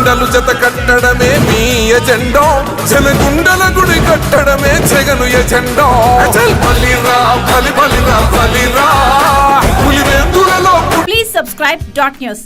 జెండలు జత కట్టడమే మీ ఎజెండో. జనగుండల గుడి కట్టడమే జగను ఎజెండో. అచల్ బలిరా బలి బలిరా బలిరా పులివెందులలో ప్లీజ్ సబ్స్క్రైబ్ డాట్ న్యూస్